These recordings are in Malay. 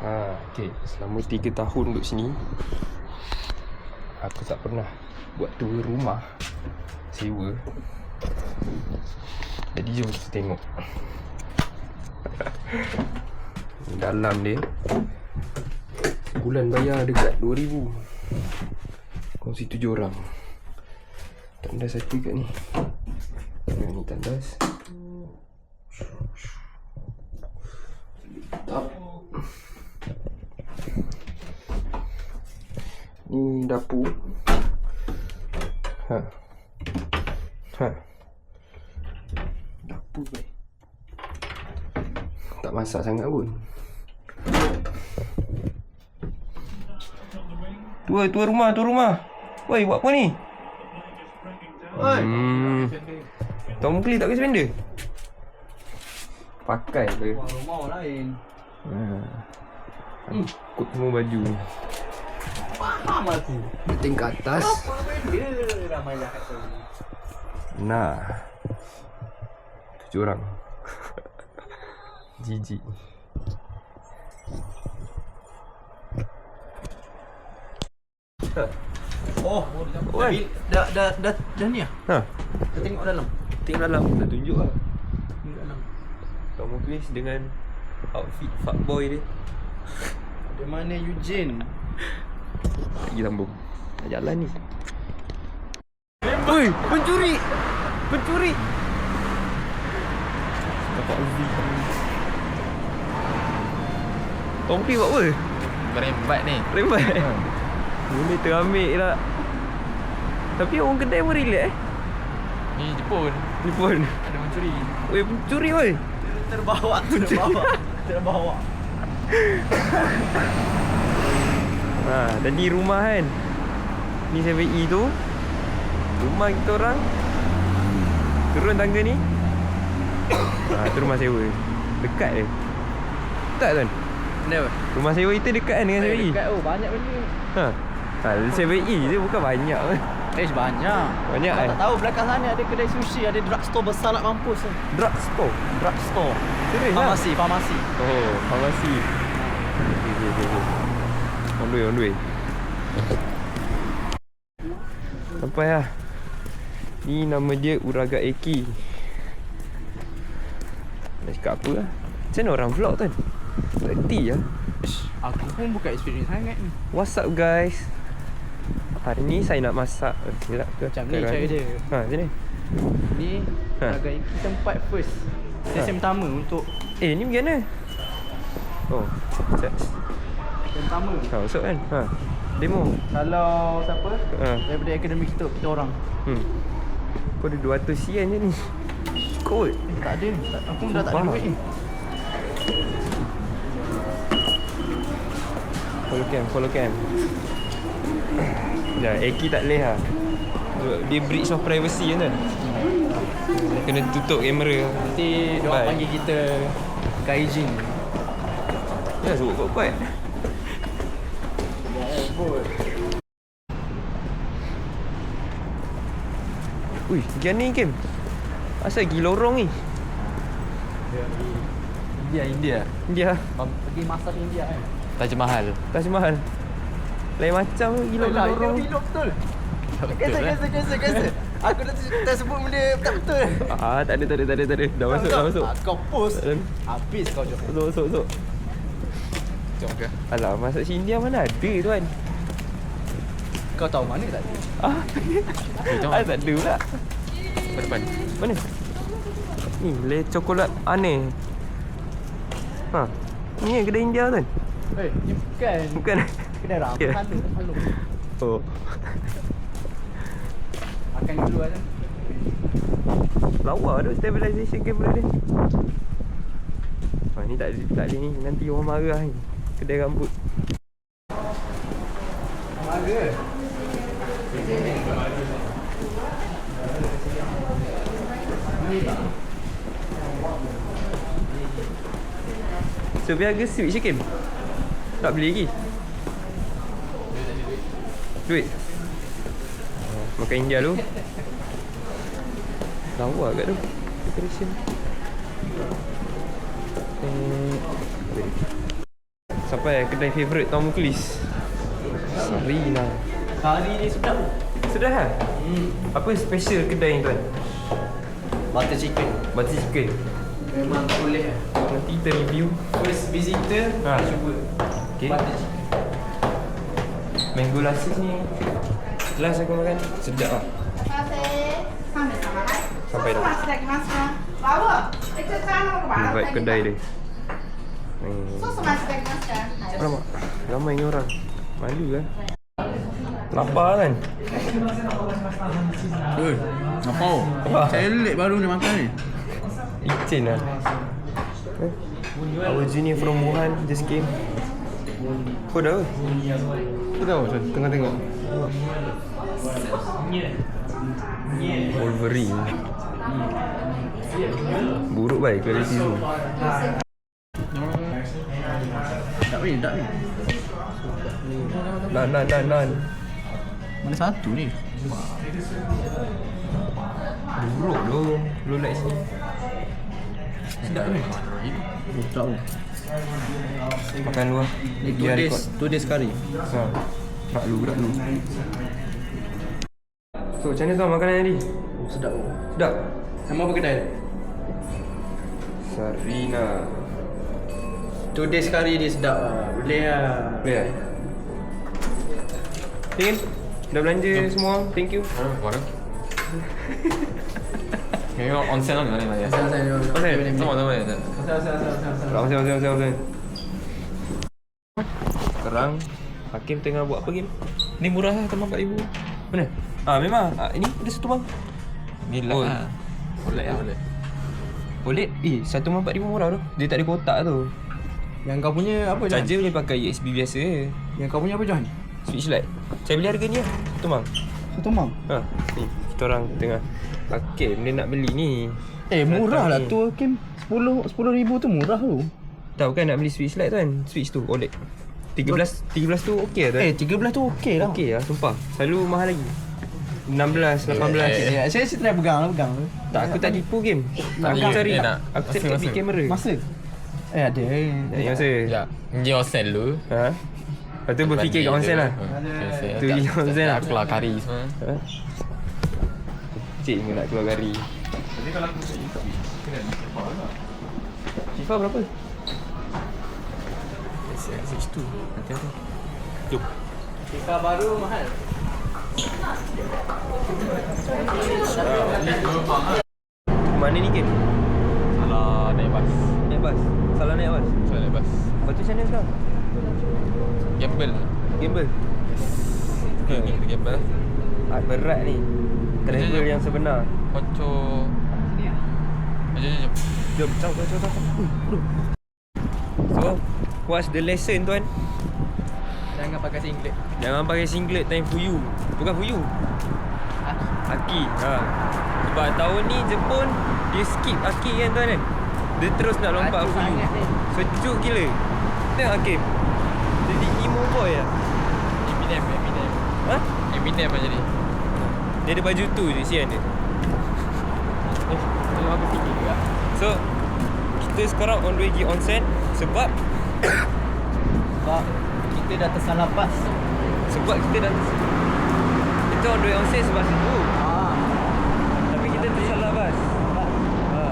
Ha, okay. Selama 3 tahun duduk sini Aku tak pernah buat tour rumah Sewa. Jadi jom kita tengok. Dalam dia Bulan bayar dekat 2000 Kongsi 7 orang. Tandas satu kat ni? Yang ni tandas. Tap Ni dapur Ha Ha Dapur baik Tak masak sangat pun Tua, tua rumah, tua rumah Woi, buat apa ni? Hmm. Tom Cruise tak kasi benda? Pakai ke? Rumah orang lain. Hmm. Kut semua baju ni. Faham aku. Atas. Ramai lah kat sana. Nah. Tujuh orang. Jijik. Oh, Oi. dah dah dah dah ni ah. Ha. Kita tengok dalam. Tengok dalam. Dah tunjuk lah. Tengok dalam. Tom Cruise dengan outfit fuckboy dia. Di mana Eugene? Pergi sambung. Dah jalan ni. Oi, pencuri. Pencuri. Dapat Uzi. Tom Cruise buat apa? Berembat ni Rembat eh? Boleh teramik lah Tapi orang kedai pun relax eh Ni Jepun Ni pun Ada mencuri Weh pencuri weh Terbawa, terbawa. terbawa. Ha, tadi rumah kan Ni 7E tu Rumah kita orang Turun tangga ni ha, Tu rumah sewa Dekat je Tak tuan? Kenapa? Rumah sewa itu dekat kan dengan 7E Dekat oh banyak benda. Ha, ha 7E je bukan banyak Eh banyak. Banyak Kau eh tak tahu belakang sana ada kedai sushi, ada drugstore besar nak mampus. eh. Drug store Drugstore. Serius lah Farmasi, farmasi. Oh, farmasi. Okay, okay, okay. okay. On the way, on. Sampai lah. Ni nama dia Uraga Eki. Nak cakap apa lah. Macam mana orang vlog kan? Berhenti lah. Aku pun bukan experience sangat ni. What's up guys? Hari ni saya nak masak. Eh, Silap ke? Macam ni cara dia. Ha, macam ni. Ni Ha. sebagai tempat first. Sesi Ha. pertama untuk Eh, ni pergi mana? Oh, sekejap. Yang pertama. Ha, masuk kan? Ha. Demo. Kalau siapa? Ha. Daripada akademi kita, kita orang. Hmm. Kau ada 200 CN je ni. Kot. Eh, tak ada. Aku dah tak ada duit ni. Follow cam, follow cam. Dah, Eki tak boleh lah. Dia breach of privacy kan. Dia kena tutup kamera. Nanti dia panggil kita Gaijin. Ya, sebut kuat-kuat. Ui, pergi ni Kim? Asal pergi lorong ni? India India Dia Pergi masak India kan. Taj Mahal Taj Mahal. Lain macam gila lorong. ini video betul. Lah kesa, kesa, kesa. Aku dah tak sebut benda tak betul. Ah, tak ada, tak ada, tak ada, tak ada. Dah masuk, dah masuk. Ah, Kau post. Habis kau jom. Masuk, masuk, masuk. Jom ke Alah, masuk si India mana ada tuan? Kau tahu mana tak ada? Ah, jom. ah tak ada pula. Ke depan Mana? Ni, le coklat aneh. Ha. Ni yang kedai India kan? Eh, ni bukan. Bukan. Kedai sana tak selalu. Oh. Makan dulu lah. Lawa tu stabilization camera dia. Ha, ni tak ada, tak ada ni. Nanti orang marah ni. Kedai rambut. So, biar harga switch je Kim? Tak beli lagi? Duit? Makan India dulu. Lawa kat tu. Decoration. Eh, Sampai kedai favourite Tom Muklis Sarina Kari ni sedap. Sudah lah Hmm. Apa special kedai ni tuan? Butter chicken Butter chicken Memang boleh lah Nanti kita review First visitor ha. Kita cuba okay. Butter chicken Mango lassi ni Kelas aku makan Sedap lah Sampai dah Sampai dah Sampai dah kedai dia Hmm. So, semasa kita masak. Ramai. Ni orang. Malu lah Lapar kan? Oi, apa? Apa? Saya late baru nak makan ni. Licin lah eh? Our junior from Wuhan just came Kau dah Aku tahu, saya tengah tengok. Wolverine Buruk baik quality tu Tak ni, tak ni. Nan nan nan nan Mana satu ni? Buruk tu Lu like sini Sedap ni. Tak ni. Makan luar Ni two days, two days kari. Ha Gerak lu gerak lu So macam mana tuan makanan tadi? Oh, sedap. Sedap? Nama apa kedai? Sarina Two days kari dia sedap lah. Boleh lah. Boleh tak? Ingin? Dah belanja semua? Thank you Mana? Mana? Memang onsen lah ni mana ya. Onsen? Sama sama ya. Asal asal asal asal. Masuk, masuk, masuk, masuk, masuk. Sekarang Hakim tengah buat apa game? Ni murah lah teman 4000. Mana? Ah memang. Ah, ini ada satu bang. Ni Oh. lah. Boleh ya boleh. OLED eh satu bang 4000 murah tu. Dia tak ada kotak tu. Yang kau punya apa John? Charger boleh pakai USB biasa je. Yang kau punya apa John? Switch light. Saya beli harga ni lah. Satu bang. Satu mang. Ha. Ni kita orang tengah Hakim dia nak beli ni. Eh, murah lah ni. tu Kim. 10 10 ribu tu murah tu. Tahu kan nak beli switch light tu kan? Switch tu OLED. 13 13 tu okey lah tu. Eh, 13 tu okey lah. Okey lah sumpah. Selalu mahal lagi. 16, 18. Eh, eh, saya saya try pegang lah, pegang. Tak, aku tak tipu game. Tak Aku cari. Eh. Aku cari Masa, kat big masa. Eh, ada. Eh, Eh, masa. Ya. Ni onsen dulu. Ha? Lepas tu berfikir kat onsen lah. Tu pergi onsen lah. Aku lah kari semua. Ha? Cik ni nak keluar gari. FIFA berapa? Switch tu. Nanti ada. Jom. FIFA baru mahal. Mana ni game? Salah naik bas. Naik bas. Salah naik bas. Salah naik bas. Lepas tu macam mana sekarang? Gamble. Gamble. Ni gamble. Ah, berat ni. Travel Jom, jom. yang sebenar. Konco. Jom jom jom. Jom, jom, jom, jom, jom. So, what's the lesson tuan? Jangan pakai singlet. Jangan pakai singlet time Fuyu. Bukan Fuyu. Aki. Ha. Sebab tahun ni Jepun dia skip Aki kan tuan kan. Dia terus nak lompat Fuyu. sangat ni. Sejuk gila. Tengok Hakim. Emo boy lah. Eminem, Eminem. Ha? Eminem macam ni. Dia ada baju tu je sian dia. Eh, Tolong aku fikir juga. So, kita sekarang on the way pergi onsen sebab Sebab kita dah tersalah pas. sebab kita dah kita on the way onsen sebab situ. Ah. Tapi kita tersalah bas. Ha.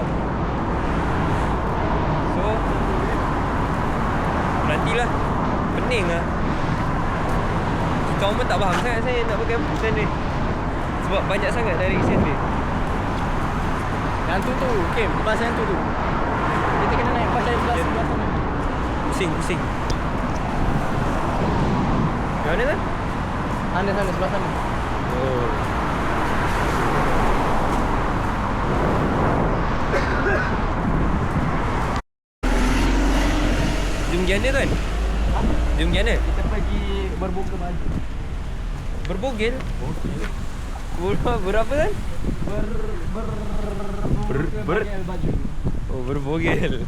So Nantilah Pening lah Kawan pun tak faham sangat saya nak pakai stand dia Sebab banyak sangat direction dia Yang tu tu, Kim, bas yang tu tu. Kita kena naik bas dari sebelah Ya. sebelah sana. Pusing, pusing Yang mana kan? Sana sana sebelah sana. Oh Jom pergi mana tuan? Jom pergi mana? Kita pergi berbuka baju. Berbogel? Berapa, berapa kan? Ber ber Ber- ber- baju. Oh berbogel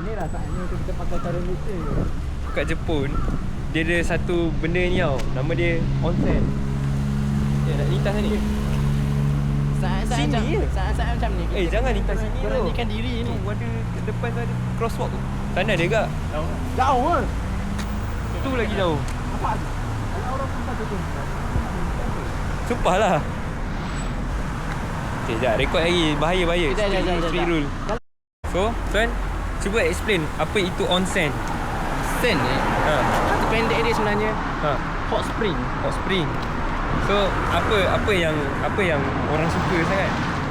Ni rasanya kita pakai cara Malaysia. Kat Jepun Dia ada satu benda ni tau Nama dia onsen Ya nak lintas ni Saat-saat Sini macam je? saat-saat macam ni. Eh jangan lintas sini tu Beranikan diri ni. Tu ada ke depan tu ada crosswalk tu Sana dia gak. Jauh kan? Tu lagi jauh. Apa? Ada orang. Sumpah lah. Okay, sekejap. Rekod lagi. Bahaya, bahaya. Sekejap, Street rule, street sekejap. rule. So, Tuan, cuba explain apa itu onsen. Sen ni. Ha. Kata pendek dia sebenarnya. Ha. Hot spring. Hot spring. So, apa apa yang apa yang orang suka sangat?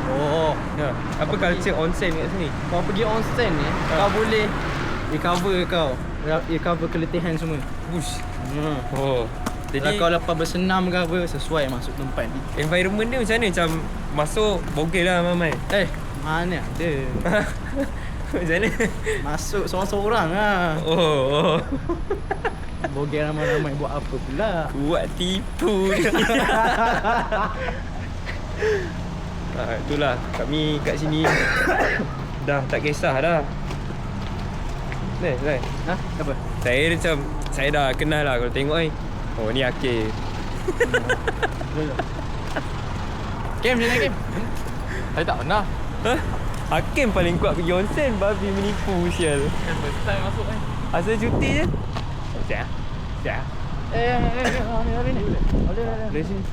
Oh. Ha. Apa culture onsen kat sini? Kau pergi onsen ni, Ha. kau boleh recover kau. Recover keletihan semua. Bush. Hmm. Oh. Jadi kau lepas bersenam ke apa sesuai masuk tempat ni. environment dia macam mana? Macam masuk bogel lah mamai. Eh, mana ada. macam mana? Masuk seorang-seorang lah. Oh, oh. Bogel ramai-ramai buat apa pula? Buat tipu ha, itulah kami kat sini dah tak kisah dah. Ni, ni. Ha? Apa? Saya macam saya dah kenal lah kalau tengok ni. Oh ni Akil. Game macam mana game? Saya tak pernah. Ha? Hakim paling kuat pergi onsen babi menipu sial. Kan first time masuk kan. Asal cuti je. Sekejap. Sekejap. Eh, eh, eh, eh. Boleh, boleh. Sini.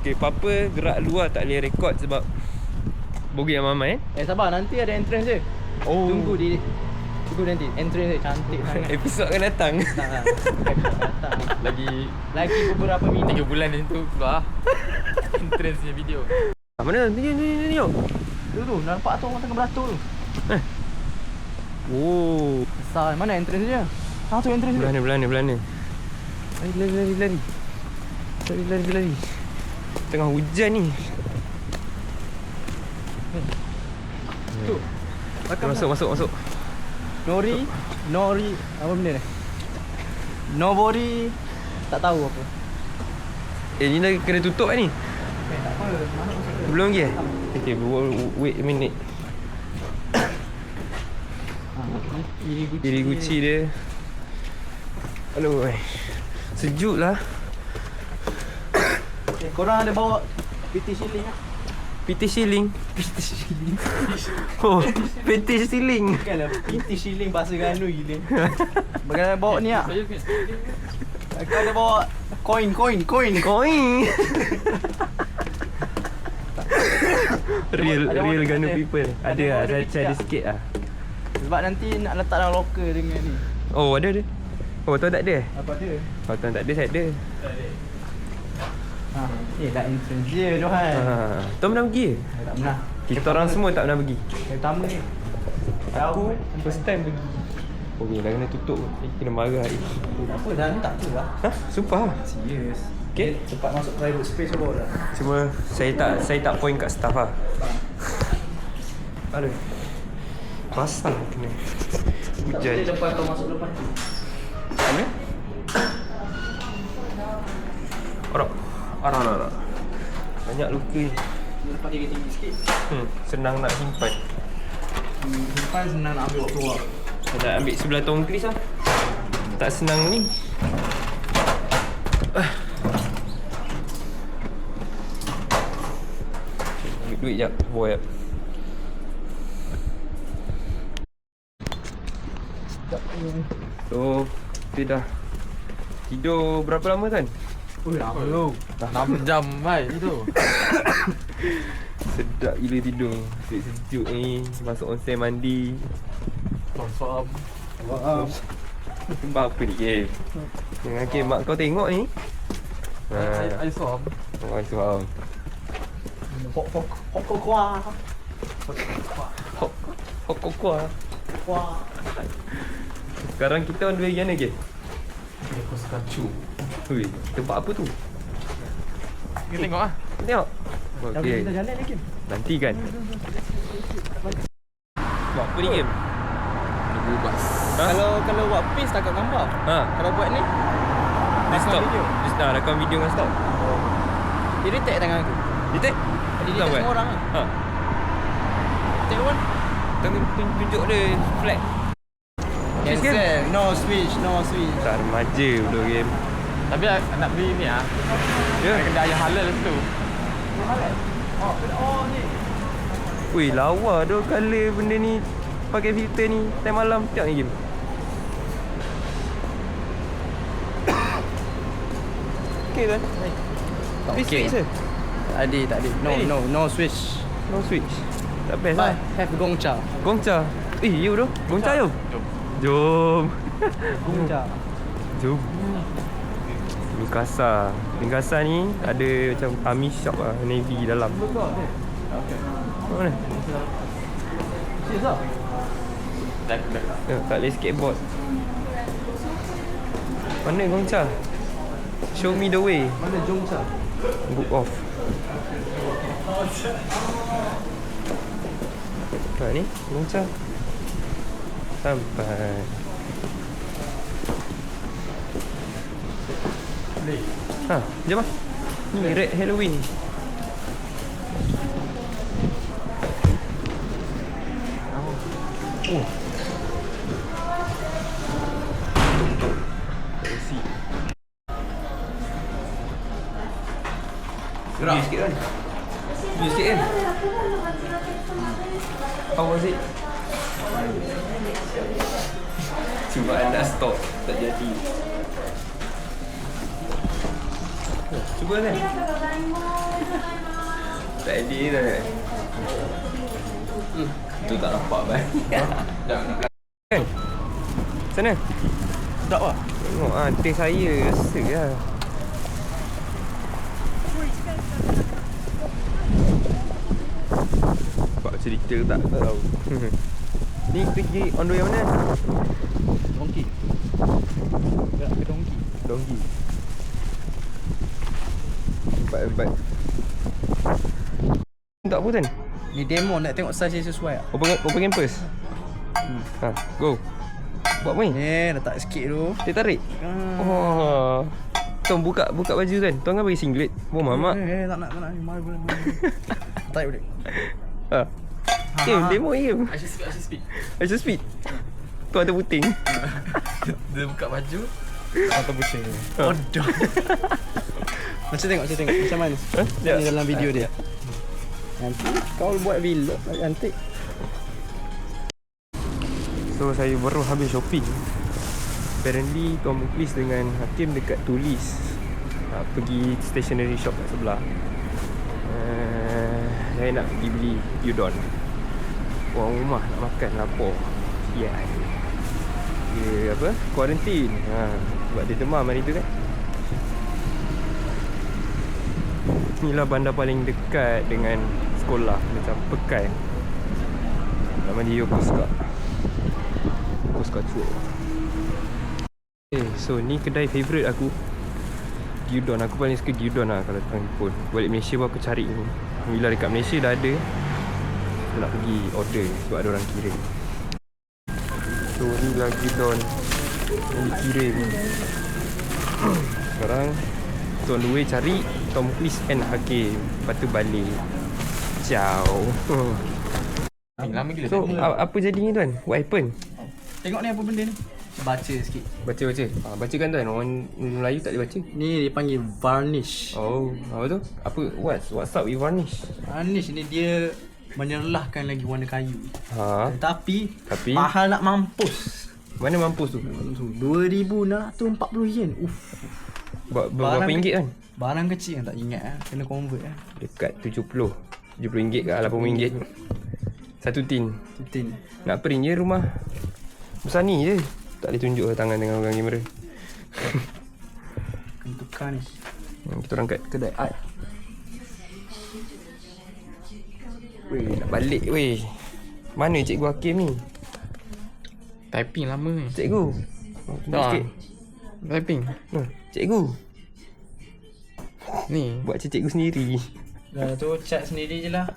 Okay, apa-apa gerak luar tak boleh rekod sebab bogey yang mama eh. Eh, sabar. Nanti ada entrance je. Oh. Tunggu di Tunggu nanti. Entrance dia cantik sangat. Episod akan datang. Tak lah. Datang. Lagi Lagi beberapa minit. 3 bulan ni tu keluar. Entrance ni video. Ah, mana? Tunjuk, tunjuk, tunjuk, tunjuk. Tu tu, nampak tu orang tengah beratur tu. Oh. Besar. Mana entrance dia? Ha tu entrance Belah dia. ni, belah ni, belah ni. Lari, lari, lari, lari. Lari, lari, lari. Tengah hujan ni. Tu. Masuk, masuk, masuk. Nori, Nori, apa benda ni? Nobody tak tahu apa. Eh, ni dah kena tutup kan ni? Eh, tak apa. Mana Belum lagi eh? Okay, w- wait a minute. Ha, ni Gucci. Diri Gucci dia. Aduh, eh. sejuk lah. Eh, korang ada bawa PT Shilling tak? PT Shilling. PT Shilling. Oh, PT Shilling. Bukanlah PT Shilling bahasa Ganu gila. Bagaimana bawa ni ah? Kau ada bawa koin, koin, koin. Koin. real Ada real Ganu people. Ada Ada lah, saya ada tak? sikit lah. Sebab nanti nak letak dalam locker dengan ni. Oh, ada ada. Oh, tuan tak ada? Apa dia? Oh, tuan tak ada, saya ada. Ha, eh dah entrance dia Johan. Ha. Tuan pernah pergi? Saya tak pernah. Kita orang semua tak pernah pergi. Pertama ni. Aku first time pergi. Oh, ni dah kena tutup. Eh, kena marah ni. Tak apa dah ni tak apa lah. Ha? Sumpah. Serius. Okay. Cepat masuk private space apa dah. Cuma saya tak saya tak point kat staff lah. Aduh. Pasal kena. Tak Hujan. boleh lepas kau masuk lepas tu. Mana? Orang. Orang orang. Banyak luka ni. Lepas dia tinggi sikit. Hmm, senang nak simpan. Hmm, simpan senang nak ambil waktu lah. Nak ambil sebelah tongkris lah. Tak senang ni. Ah. Ambil duit jap. Boy jap. So, kita dah tidur berapa lama kan? Lama tu. 6 jam mai tu. Sedap gila tidur. Sejuk ni. Masuk onsen mandi. Confirm. Wow. Sebab apa ni game? Dengan game mak kau tengok ni. I, Ha. I saw. Oh, itu faham. Hok hok hok hok. Hok hok hok. Sekarang kita on the way mana ke? Aku suka Hui, tempat apa tu? Kita tengok ah. Tengok. Okey. kita jalan lagi. Nanti kan. Buat apa ni game? Nunggu bas. Ha? Kalau kalau buat pace tak gambar. Ha. Kalau buat ni Dia Rakam stop. video. Dia stop. Rakam video dengan stop. dia detect tangan aku. Dia? Dia detect semua orang lah. Ha. One. Tengok tun- tunjuk dia flag. Cancel. No switch, no switch. Tak remaja pula game. Tapi nak beli ni ah. Ya. Yeah. Kedai yang halal tu. Oh, oh Weh, lawa dah kala benda ni pakai filter ni time malam tiap ni game. okay kan? Tak okay. Switch je. Tak ada, tak ada. No, no, no switch. No switch. Tak best lah. Have Gongcha. Gongcha? Eh, you tu? Gongcha you? Jom. Jom. Gongcha. Jom. Mikasa. Mikasa ni ada macam army shop lah. Navy dalam. Mana? Ya, tak boleh skateboard. Mana Gongcha? Show me the way. Mana Gongcha? Book off. Ha ni, Gongcha. Sampai. Ha, jom lah. Ni Red Halloween. Oh. See. Gerak sikit kan? Gerak sikit kan? How was it? Cuba anda stop Tak jadi Cuba kan? Tak jadi tak Hmm, tu tak nampak banyak Kan? Sana? Sedap ah. Tengok ah, taste saya rasa lah Nampak cerita tak? Tak tahu Ni kita pergi on the way mana? Donkey. Ke donkey. Donggi Empat-empat Tak apa kan? Ni demo nak tengok size yang sesuai ah. Open, open campus Ha, go Buat main Eh, letak sikit tu. Dia tarik Ah. Oh Tuan buka buka baju kan Tuan kan bagi singlet Oh mamak Eh, eh, tak nak, tak nak. Mari boleh. Tarik balik. Ha. Eh, demo game. I should speak, I should speak. I should speed. Tu ada puting. Dia buka baju. Atau pusing. Bodoh. Macam tengok, macam tengok. Macam mana? Ha? Ni dalam video dia. Nanti kau buat vlog lah cantik. So saya baru habis shopping. Apparently Tuan Muklis dengan Hakim dekat Tulis. Ha, pergi stationery shop kat sebelah. Uh, saya nak pergi beli udon. Orang rumah nak makan lapar. Yeah. Dia apa? Quarantine. Ha, sebab dia demam hari tu kan. Inilah bandar paling dekat dengan sekolah macam Pekai. Nama dia Yokosuka. Yokosuka Chuo. Okay, so ni kedai favourite aku. Gyudon. Aku paling suka gyudon lah kalau datang Jepun. Balik Malaysia pun aku cari ni. Bila dekat Malaysia dah ada. Aku nak pergi order sebab ada orang kirim. So ni lah gyudon. Yang dikirim. Sekarang So on the way cari Tom Cruise and Hakim Lepas tu balik Ciao Eh, lama gila. So a- apa jadi ni tuan? What happened? Tengok ni apa benda ni. Baca sikit. Baca-baca ah, Bacakan tuan Orang Melayu tak boleh baca Ni dipanggil varnish. Oh Apa tu? Apa What's, what's up with varnish? Varnish ni dia menyerlahkan lagi warna kayu. Ha Tapi, Tapi? mahal nak mampus. Mana mampus tu? 2640 yen. Uff. Ber- Berapa Barang- ringgit kan? Barang kecil yang tak ingat ah. Kena convert ah. Dekat 70 70 ringgit ke 80 ringgit Satu tin Tin. Nak print je rumah Besar ni je Tak boleh tunjuk lah tangan dengan orang kamera Kena tukar ni. Hmm, Kita orang kat kedai art Weh nak balik weh Mana cikgu Hakim ni? Typing lama ni. Cikgu Oh, Tak. sikit Typing. Nah, Cikgu Ni. Buat macam cikgu sendiri Dah tu cat sendiri je lah.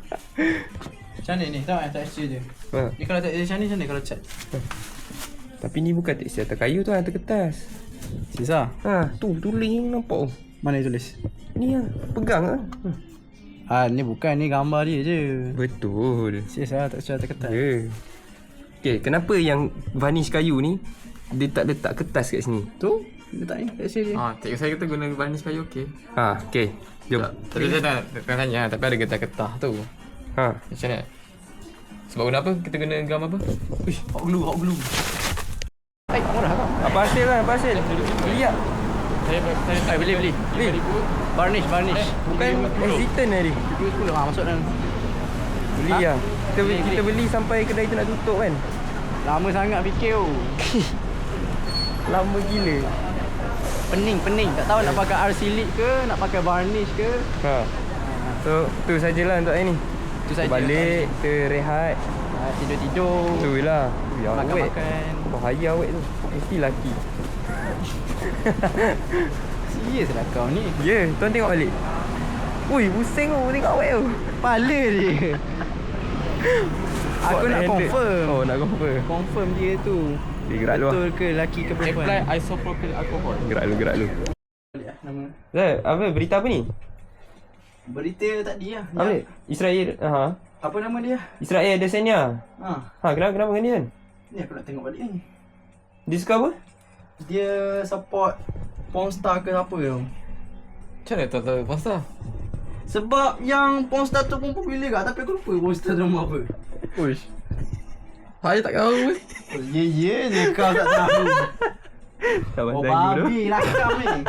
Macam mana ni? Tengok eh, texture dia. ha. Ni kalau texture macam ni, macam mana kalau cat? Tapi ni bukan tekstil atas kayu tu atas kertas Sisa. Ha, tu tulis ni nampak oh. Mana tulis? Ni lah, pegang lah hmm. Ah, ni bukan ni gambar dia je. Betul Sis lah texture atas kertas. Ya yeah. Okay, kenapa yang varnish kayu ni Dia tak letak kertas kat sini Tu, letak ni texture dia. Ah, cikgu saya kata guna varnish kayu okey. Ha, okay Jom Tak, Tadi saya tengah, tengah tanya tapi ada getah-getah tu. Ha, Macam mana? Sebab guna apa? Kita guna gam apa? Uish, hot glue, hot glue. apa hasil lah, apa hasil Lihat Saya saya Eh, beli beli. Beli. Varnish, varnish. Bukan hesitant tadi. Dua sepuluh ah masuk dalam. Beli lah. Kita, Beli, kita beli. beli sampai kedai tu nak tutup kan. Lama sangat fikir tu. Lama gila. Pening, pening. Tak tahu nak pakai RC Elite ke, nak pakai varnish ke. Ha. So, tu sajalah untuk hari ni. Tu saja. Balik, kita rehat. Ah, Tidur-tidur. Tu lah. Ya. Makan-makan. Bahaya awet tu. Mesti laki. Serius lah kau ni. Ya, yeah, tuan tengok balik. Ui, pusing tu tengok awet tu. Kepala dia. Aku nak handle. confirm. Oh, nak confirm. Confirm dia tu. Dia gerak lu lah. Betul ke lelaki ke perempuan? apply isopropyl alcohol. Gerak lu, gerak lu. Balik lah nama. Zat, apa berita apa ni? Berita tadi lah. Apa? Yang- Israel, ha. Apa nama dia? Israel Adesanya. Ha. Ha, kenapa kenapa dengan dia kan? Ni aku nak tengok balik ni. Dia suka apa? Dia support Pornstar ke apa tu? Macam mana tahu tahu pasal? Sebab yang Pornstar tu pun popular kat tapi aku lupa Pornstar nama apa. Uish. Saya tak tahu weh. Oh, ye ye je kau tak tahu. Tak Oh pasal lagi tu. babi rakam ni.